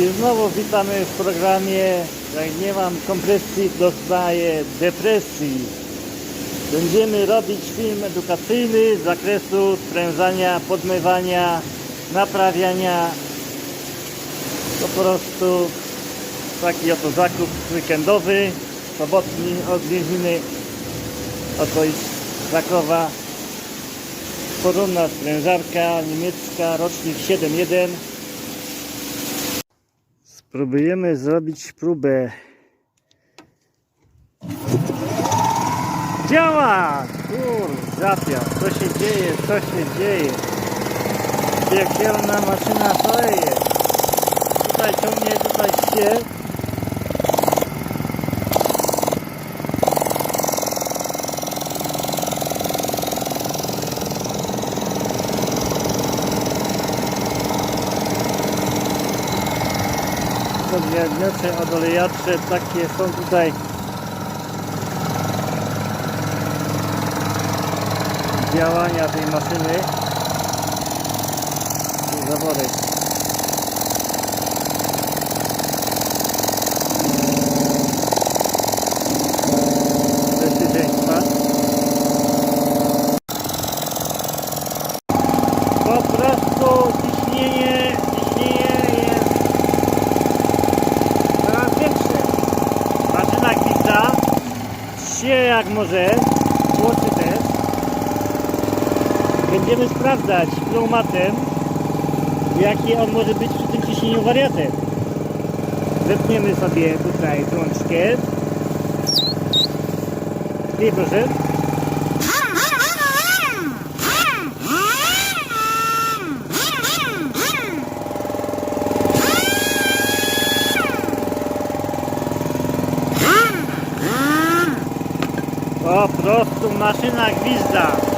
I znowu witamy w programie Jak nie mam kompresji, dostaję depresji. Będziemy robić film edukacyjny z zakresu sprężania, podmywania, naprawiania. Po prostu taki oto zakup weekendowy, sobotni odwiedziny okolic Krakowa. Porządna sprężarka niemiecka, rocznik 7.1. Spróbujemy zrobić próbę. Działa! Kur, zapia. Co się dzieje? Co się dzieje? Piekielna maszyna szaleje. Tutaj ciągnie, tutaj się. Podwiadniacze, odolejacze, takie są tutaj działania tej maszyny. Zaworek. Bezpieczeństwa. Po prostu ciśnienie, ciśnienie jest coraz większe. Maszyna gwizda, sieje jak może, tłoczy też. Będziemy sprawdzać pneumatem, jaki on może być przy tym ciśnieniu wariatem. Zepniemy sobie tutaj rączkę. I proszę. Po prostu maszyna gwizda.